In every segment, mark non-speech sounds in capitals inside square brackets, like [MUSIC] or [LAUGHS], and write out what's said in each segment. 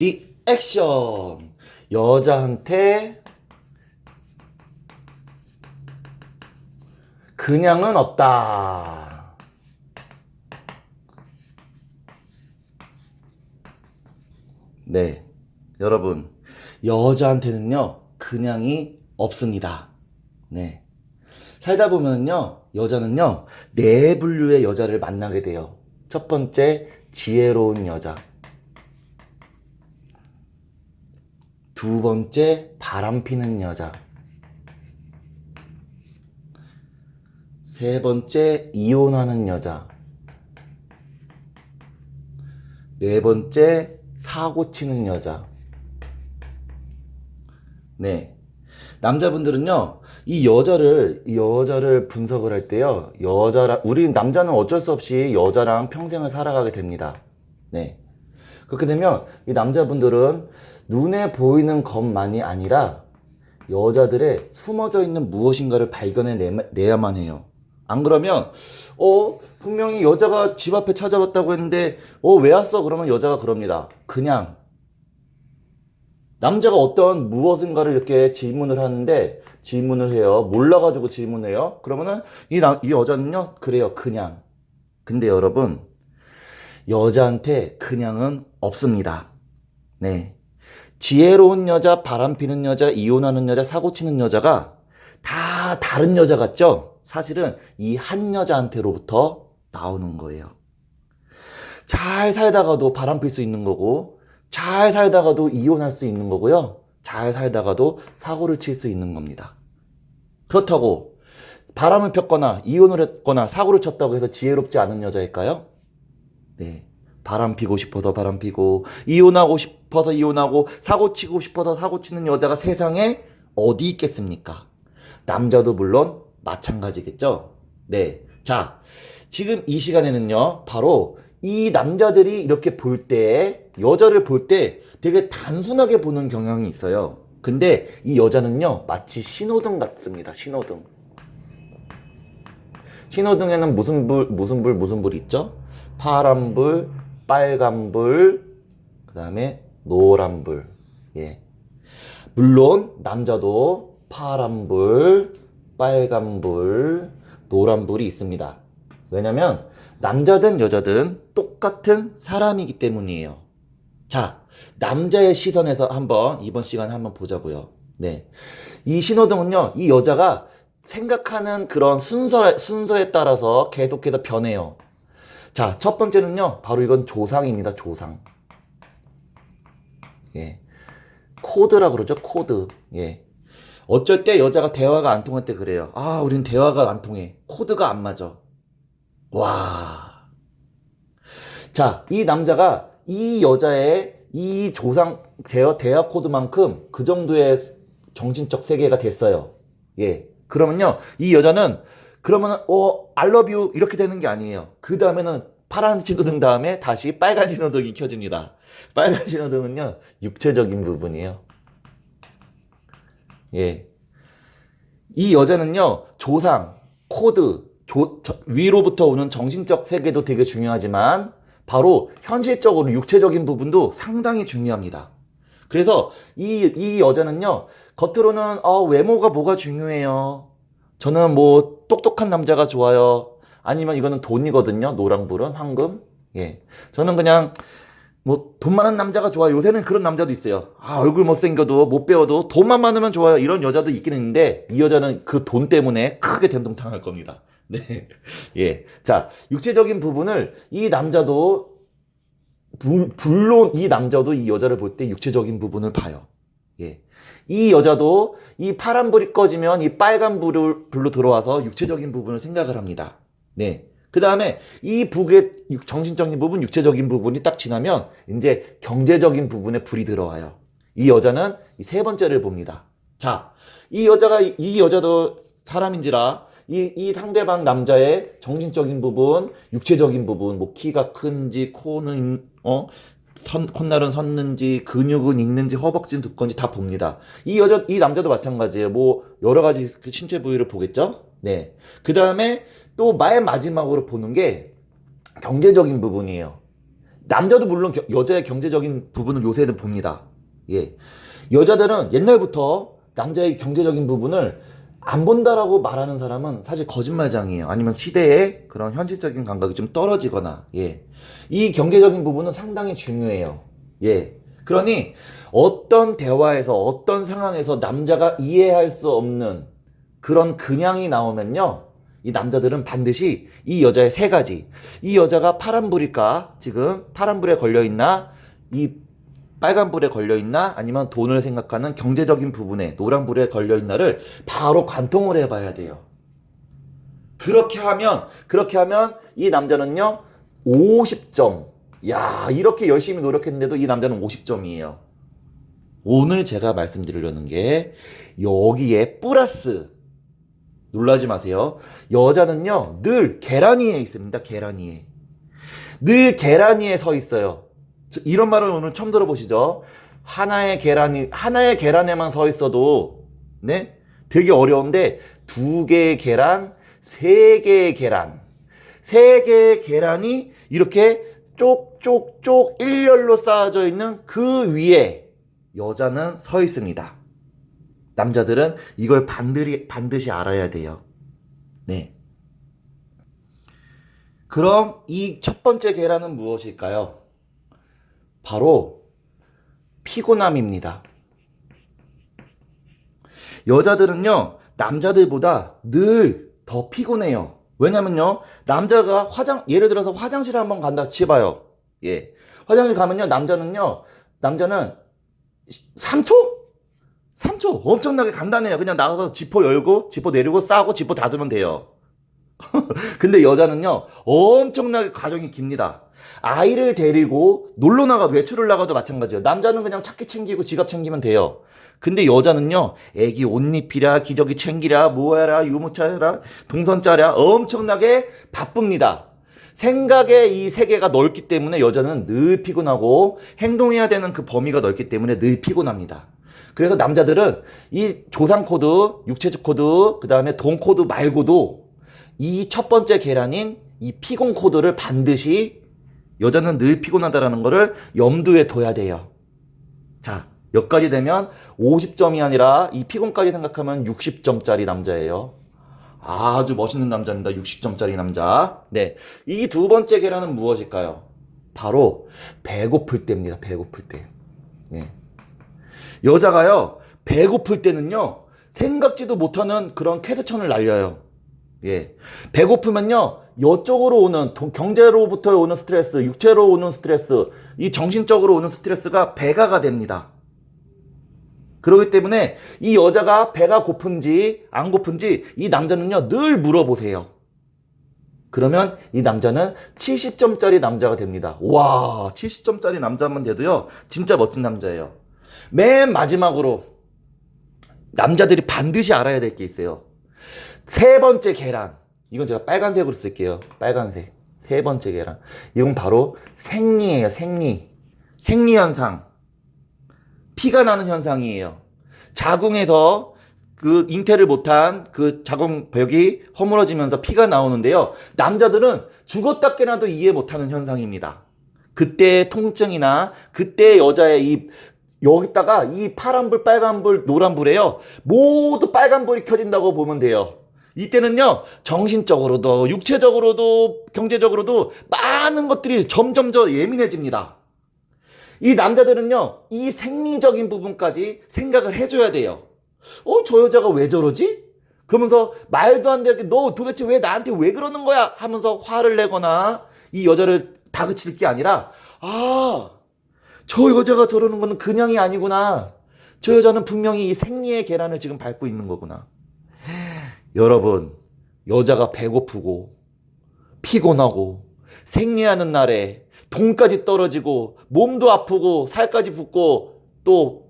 이 액션 여자한테 그냥은 없다. 네, 여러분 여자한테는요 그냥이 없습니다. 네, 살다 보면요 여자는요 네 분류의 여자를 만나게 돼요. 첫 번째 지혜로운 여자. 두 번째 바람 피는 여자. 세 번째 이혼하는 여자. 네 번째 사고 치는 여자. 네. 남자분들은요, 이 여자를, 이 여자를 분석을 할 때요, 여자랑, 우리 남자는 어쩔 수 없이 여자랑 평생을 살아가게 됩니다. 네. 그렇게 되면 이 남자분들은 눈에 보이는 것만이 아니라 여자들의 숨어져 있는 무엇인가를 발견해 내야만 해요. 안 그러면 어 분명히 여자가 집 앞에 찾아왔다고 했는데 어 왜 왔어? 그러면 여자가 그럽니다. 그냥 남자가 어떤 무엇인가를 이렇게 질문을 하는데 질문을 해요. 몰라가지고 질문해요. 그러면은 이, 남, 이 여자는요 그래요 그냥. 근데 여러분 여자한테 그냥은 없습니다. 네. 지혜로운 여자, 바람 피는 여자, 이혼하는 여자, 사고 치는 여자가 다 다른 여자 같죠? 사실은 이 한 여자한테로부터 나오는 거예요. 잘 살다가도 바람 필 수 있는 거고, 잘 살다가도 이혼할 수 있는 거고요. 잘 살다가도 사고를 칠 수 있는 겁니다. 그렇다고 바람을 폈거나 이혼을 했거나 사고를 쳤다고 해서 지혜롭지 않은 여자일까요? 네. 바람 피고 싶어서 바람 피고, 이혼하고 싶어서 이혼하고, 사고 치고 싶어서 사고 치는 여자가 세상에 어디 있겠습니까? 남자도 물론 마찬가지겠죠? 네. 자, 지금 이 시간에는요, 바로 이 남자들이 이렇게 볼 때, 여자를 볼 때 되게 단순하게 보는 경향이 있어요. 근데 이 여자는요, 마치 신호등 같습니다. 신호등. 신호등에는 무슨 불, 무슨 불, 무슨 불 있죠? 파란 불, 빨간불, 그 다음에 노란불. 예. 물론, 남자도 파란불, 빨간불, 노란불이 있습니다. 왜냐면, 남자든 여자든 똑같은 사람이기 때문이에요. 자, 남자의 시선에서 한번, 이번 시간에 한번 보자고요. 네. 이 신호등은요, 이 여자가 생각하는 그런 순서, 순서에 따라서 계속해서 변해요. 자, 첫 번째는요, 바로 이건 조상입니다, 조상. 예. 코드라 그러죠, 코드. 예. 어쩔 때 여자가 대화가 안 통할 때 그래요. 아, 우린 대화가 안 통해. 코드가 안 맞아. 와. 자, 이 남자가 이 여자의 이 조상 대화, 대화 코드만큼 그 정도의 정신적 세계가 됐어요. 예. 그러면요, 이 여자는 그러면 어 I love 이렇게 되는 게 아니에요. 그 다음에는 파란 신호등 다음에 다시 빨간 신호등이 켜집니다. 빨간 신호등은요 육체적인 부분이에요. 예. 이 여자는요 조상, 코드, 조, 저, 위로부터 오는 정신적 세계도 되게 중요하지만 바로 현실적으로 육체적인 부분도 상당히 중요합니다. 그래서 이, 이 여자는요, 겉으로는, 어, 외모가 뭐가 중요해요. 저는 뭐, 똑똑한 남자가 좋아요. 아니면 이거는 돈이거든요. 노랑불은, 황금. 예. 저는 그냥, 뭐, 돈 많은 남자가 좋아요. 요새는 그런 남자도 있어요. 아, 얼굴 못생겨도, 못 배워도, 돈만 많으면 좋아요. 이런 여자도 있긴 있는데, 이 여자는 그 돈 때문에 크게 됨동탕할 겁니다. [LAUGHS] 네. 예. 자, 육체적인 부분을 이 남자도 물, 물론 이 남자도 이 여자를 볼 때 육체적인 부분을 봐요. 예. 이 여자도 이 파란 불이 꺼지면 이 빨간 불을, 불로 들어와서 육체적인 부분을 생각을 합니다. 네. 그 다음에 이 북의 육- 정신적인 부분, 육체적인 부분이 딱 지나면 이제 경제적인 부분에 불이 들어와요. 이 여자는 이 세 번째를 봅니다. 자, 이 여자가, 이- 이 여자도 사람인지라 이, 이 상대방 남자의 정신적인 부분, 육체적인 부분, 뭐 키가 큰지, 코는, 어, 선, 콧날은 섰는지, 근육은 있는지, 허벅지는 두꺼운지 다 봅니다. 이 여자, 이 남자도 마찬가지예요. 뭐, 여러 가지 그 신체 부위를 보겠죠? 네. 그 다음에 또맨 마지막으로 보는 게 경제적인 부분이에요. 남자도 물론 겨- 여자의 경제적인 부분을 요새는 봅니다. 예. 여자들은 옛날부터 남자의 경제적인 부분을 안 본다라고 말하는 사람은 사실 거짓말장이에요. 아니면 시대의 그런 현실적인 감각이 좀 떨어지거나, 예. 이 경제적인 부분은 상당히 중요해요. 예. 그러니 어떤 대화에서 어떤 상황에서 남자가 이해할 수 없는 그런 근양이 나오면요. 이 남자들은 반드시 이 여자의 세 가지. 이 여자가 파란불일까? 지금 파란불에 걸려있나? 이 빨간불에 걸려있나? 아니면 돈을 생각하는 경제적인 부분에 노란불에 걸려있나를 바로 관통을 해봐야 돼요. 그렇게 하면, 그렇게 하면 이 남자는요, 50점. 야, 이렇게 열심히 노력했는데도 이 남자는 50점이에요. 오늘 제가 말씀드리려는 게 여기에 플러스 놀라지 마세요. 여자는요, 늘 계란 위에 있습니다. 계란 위에. 늘 계란 위에 서 있어요. 저- 이런 말을 오늘 처음 들어보시죠? 하나의 계란이, 하나의 계란에만 서 있어도, 네? 되게 어려운데, 두 개의 계란, 세 개의 계란. 세 개의 계란이 이렇게 쪽쪽쪽 일렬로 쌓아져 있는 그 위에 여자는 서 있습니다. 남자들은 이걸 반드시, 반드시 알아야 돼요. 네. 그럼 이 첫 번째 계란은 무엇일까요? 바로 피곤함입니다. 여자들은요, 남자들보다 늘 더 피곤해요. 왜냐면요, 남자가 화장, 예를 들어서 화장실에 한번 간다 치봐요. 예. 화장실 가면요, 남자는요, 남자는 3초? 3초 엄청나게 간단해요. 그냥 나가서 지퍼 열고 지퍼 내리고 싸고 지퍼 닫으면 돼요. [LAUGHS] 근데 여자는요 엄청나게 과정이 깁니다. 아이를 데리고 놀러 나가도 외출을 나가도 마찬가지예요. 남자는 그냥 차키 챙기고 지갑 챙기면 돼요. 근데 여자는요 애기 옷 입히랴 기저귀 챙기랴 뭐해라 유모차 해라 동선 짜랴 엄청나게 바쁩니다. 생각의 이 세계가 넓기 때문에 여자는 늘 피곤하고 행동해야 되는 그 범위가 넓기 때문에 늘 피곤합니다. 그래서 남자들은 이 조상 코드, 육체적 코드, 그 다음에 돈 코드 말고도 이 첫 번째 계란인 이 피곤 코드를 반드시 여자는 늘 피곤하다라는 거를 염두에 둬야 돼요. 자, 여기까지 되면 50점이 아니라 이 피곤까지 생각하면 60점짜리 남자예요. 아주 멋있는 남자입니다. 60점짜리 남자. 네. 이 두 번째 계란은 무엇일까요? 바로 배고플 때입니다. 배고플 때. 예. 여자가요, 배고플 때는요, 생각지도 못하는 그런 쾌세천을 날려요. 예. 배고프면요, 여쪽으로 오는, 돈- 경제로부터 오는 스트레스, 육체로 오는 스트레스, 이 정신적으로 오는 스트레스가 배가가 됩니다. 그렇기 때문에 이 여자가 배가 고픈지 안 고픈지 이 남자는요, 늘 물어보세요. 그러면 이 남자는 70점짜리 남자가 됩니다. 와, 70점짜리 남자만 돼도요, 진짜 멋진 남자예요. 맨 마지막으로 남자들이 반드시 알아야 될 게 있어요. 세 번째 계란. 이건 제가 빨간색으로 쓸게요. 빨간색. 세 번째 계란. 이건 바로 생리예요, 생리. 생리 현상. 피가 나는 현상이에요. 자궁에서 그 잉태를 못한 그 자궁벽이 허물어지면서 피가 나오는데요. 남자들은 죽었다 깨나도 이해 못하는 현상입니다. 그때의 통증이나 그때 여자의 이 여기다가 이 파란불, 빨간불, 노란불에요. 모두 빨간불이 켜진다고 보면 돼요. 이때는요, 정신적으로도, 육체적으로도, 경제적으로도 많은 것들이 점점 더 예민해집니다. 이 남자들은요, 이 생리적인 부분까지 생각을 해줘야 돼요. 어, 저 여자가 왜 저러지? 그러면서 말도 안 되게 너 도대체 왜 나한테 왜 그러는 거야? 하면서 화를 내거나 이 여자를 다그칠 게 아니라, 아, 저 여자가 저러는 거는 그냥이 아니구나. 저 여자는 분명히 이 생리의 계란을 지금 밟고 있는 거구나. 여러분, 여자가 배고프고, 피곤하고, 생리하는 날에 돈까지 떨어지고, 몸도 아프고, 살까지 붓고, 또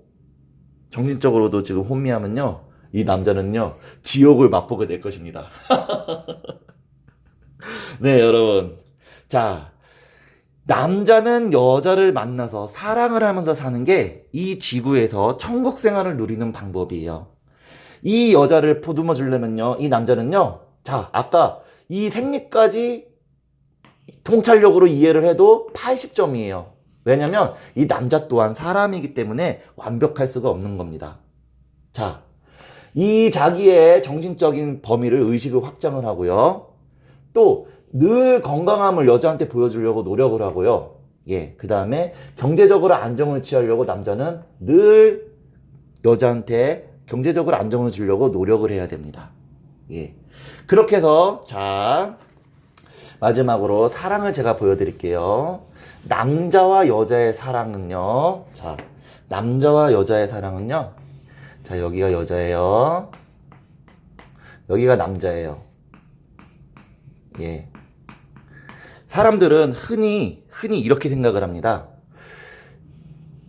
정신적으로도 지금 혼미하면요. 이 남자는요, 지옥을 맛보게 될 것입니다. [LAUGHS] 네, 여러분. 자, 남자는 여자를 만나서 사랑을 하면서 사는 게 이 지구에서 천국 생활을 누리는 방법이에요. 이 여자를 보듬어 주려면요, 이 남자는요, 자, 아까 이 생리까지 통찰력으로 이해를 해도 80점이에요. 왜냐면 이 남자 또한 사람이기 때문에 완벽할 수가 없는 겁니다. 자, 이 자기의 정신적인 범위를 의식을 확장을 하고요. 또 늘 건강함을 여자한테 보여주려고 노력을 하고요. 예, 그 다음에 경제적으로 안정을 취하려고 남자는 늘 여자한테 경제적으로 안정을 주려고 노력을 해야 됩니다. 예. 그렇게 해서, 자, 마지막으로 사랑을 제가 보여드릴게요. 남자와 여자의 사랑은요. 자, 남자와 여자의 사랑은요. 자, 여기가 여자예요. 여기가 남자예요. 예. 사람들은 흔히, 흔히 이렇게 생각을 합니다.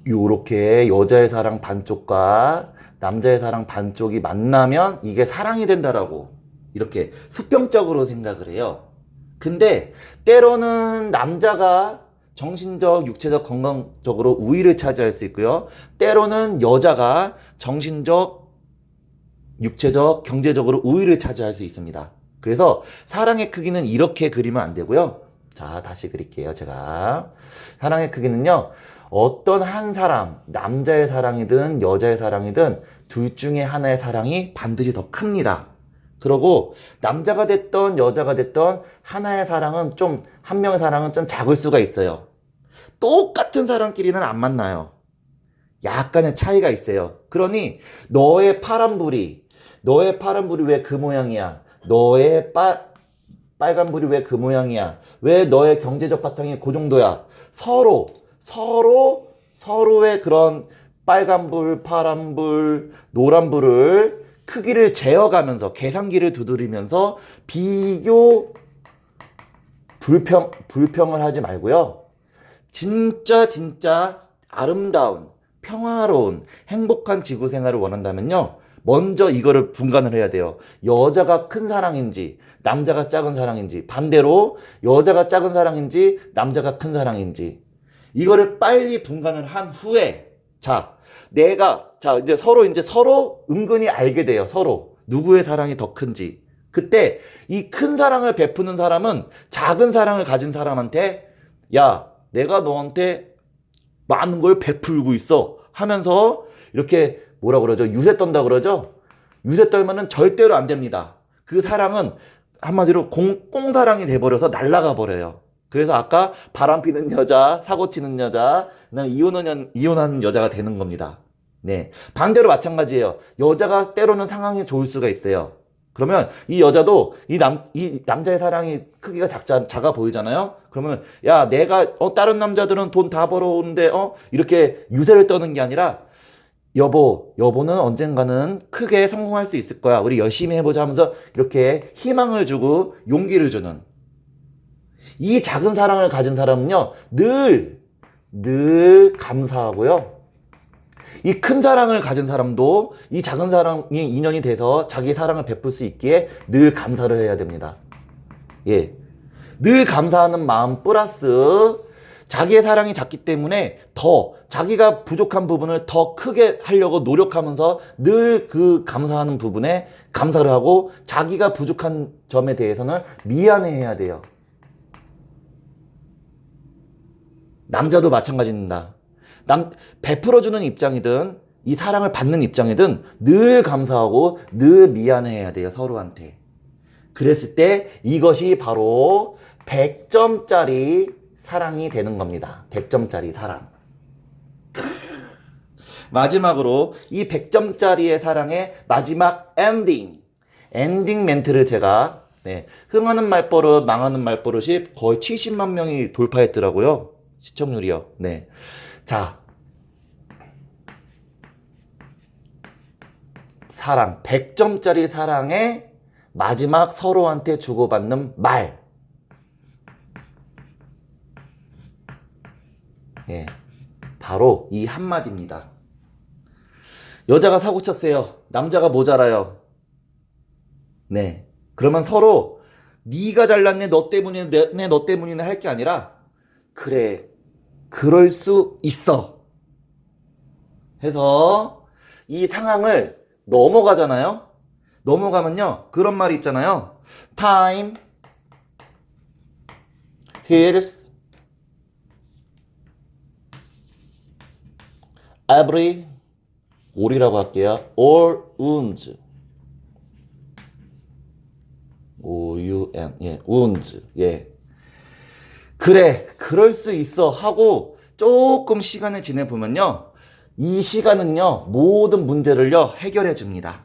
요렇게 여자의 사랑 반쪽과 남자의 사랑 반쪽이 만나면 이게 사랑이 된다라고 이렇게 수평적으로 생각을 해요. 근데 때로는 남자가 정신적, 육체적, 건강적으로 우위를 차지할 수 있고요. 때로는 여자가 정신적, 육체적, 경제적으로 우위를 차지할 수 있습니다. 그래서 사랑의 크기는 이렇게 그리면 안 되고요. 자, 다시 그릴게요. 제가. 사랑의 크기는요. 어떤 한 사람, 남자의 사랑이든 여자의 사랑이든 둘 중에 하나의 사랑이 반드시 더 큽니다. 그러고 남자가 됐던 여자가 됐던 하나의 사랑은 좀 한 명의 사랑은 좀 작을 수가 있어요. 똑같은 사람끼리는 안 만나요. 약간의 차이가 있어요. 그러니 너의 파란불이 너의 파란불이 왜 그 모양이야? 너의 빨 빨간불이 왜 그 모양이야? 왜 너의 경제적 바탕이 그 정도야? 서로 서로 서로의 그런 빨간불, 파란불, 노란불을 크기를 재어가면서 계산기를 두드리면서 비교 불평 불평을 하지 말고요. 진짜 진짜 아름다운 평화로운 행복한 지구 생활을 원한다면요. 먼저 이거를 분간을 해야 돼요. 여자가 큰 사랑인지 남자가 작은 사랑인지 반대로 여자가 작은 사랑인지 남자가 큰 사랑인지 이거를 빨리 분간을 한 후에 자 내가 자 이제 서로 이제 서로 은근히 알게 돼요. 서로 누구의 사랑이 더 큰지. 그때 이 큰 사랑을 베푸는 사람은 작은 사랑을 가진 사람한테 야 내가 너한테 많은 걸 베풀고 있어 하면서 이렇게 뭐라 그러죠 유세 떤다 그러죠 유세 떨면은 절대로 안 됩니다. 그 사랑은 한마디로 공, 꽁사랑이 돼버려서 날아가 버려요. 그래서 아까 바람 피는 여자, 사고 치는 여자, 이혼하는, 이혼하는 여자가 되는 겁니다. 네. 반대로 마찬가지예요. 여자가 때로는 상황이 좋을 수가 있어요. 그러면 이 여자도 이 남, 이 남자의 사랑이 크기가 작자, 작아 보이잖아요? 그러면, 야, 내가, 어, 다른 남자들은 돈 다 벌어오는데, 어, 이렇게 유세를 떠는 게 아니라, 여보, 여보는 언젠가는 크게 성공할 수 있을 거야. 우리 열심히 해보자 하면서 이렇게 희망을 주고 용기를 주는. 이 작은 사랑을 가진 사람은요, 늘, 늘 감사하고요. 이 큰 사랑을 가진 사람도 이 작은 사랑이 인연이 돼서 자기 사랑을 베풀 수 있기에 늘 감사를 해야 됩니다. 예. 늘 감사하는 마음 플러스 자기의 사랑이 작기 때문에 더 자기가 부족한 부분을 더 크게 하려고 노력하면서 늘 그 감사하는 부분에 감사를 하고 자기가 부족한 점에 대해서는 미안해해야 돼요. 남자도 마찬가지입니다. 남, 베풀어주는 입장이든 이 사랑을 받는 입장이든 늘 감사하고 늘 미안해야 돼요, 서로한테. 그랬을 때 이것이 바로 100점짜리 사랑이 되는 겁니다. 100점짜리 사랑. [LAUGHS] 마지막으로 이 100점짜리의 사랑의 마지막 엔딩. 엔딩 멘트를 제가 네, 흥하는 말버릇, 망하는 말버릇이 거의 70만 명이 돌파했더라고요. 시청률이요. 네. 자. 사랑. 100점짜리 사랑의 마지막 서로한테 주고받는 말. 예. 바로 이 한마디입니다. 여자가 사고 쳤어요. 남자가 모자라요. 네. 그러면 서로 네가 잘났네 너 때문이네 너 때문이네 할 게 아니라 그래 그럴 수 있어. 해서 이 상황을 넘어가잖아요. 넘어가면요. 그런 말이 있잖아요. Time heals every all이라고 할게요. all wounds. O U N. 예 wounds. 예 그래 그럴 수 있어 하고 조금 시간을 지내 보면요 이 시간은요 모든 문제를요 해결해 줍니다.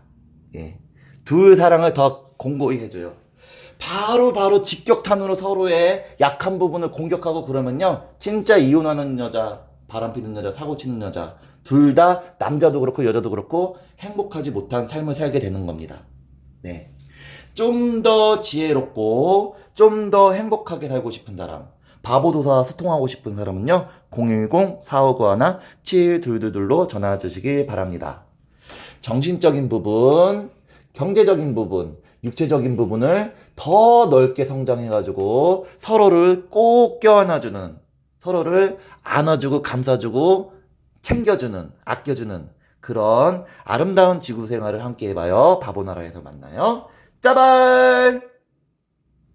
예 둘 사랑을 더 공고히 해줘요. 바로 바로 직격탄으로 서로의 약한 부분을 공격하고 그러면요 진짜 이혼하는 여자 바람 피는 여자 사고 치는 여자 둘 다 남자도 그렇고 여자도 그렇고 행복하지 못한 삶을 살게 되는 겁니다. 네. 좀 더 지혜롭고 좀 더 행복하게 살고 싶은 사람 바보도사 소통하고 싶은 사람은요 010-4591-7222로 전화 주시길 바랍니다. 정신적인 부분 경제적인 부분 육체적인 부분을 더 넓게 성장해가지고 서로를 꼭 껴안아주는 서로를 안아주고 감싸주고 챙겨주는 아껴주는 그런 아름다운 지구 생활을 함께 해봐요. 바보나라에서 만나요. 짜발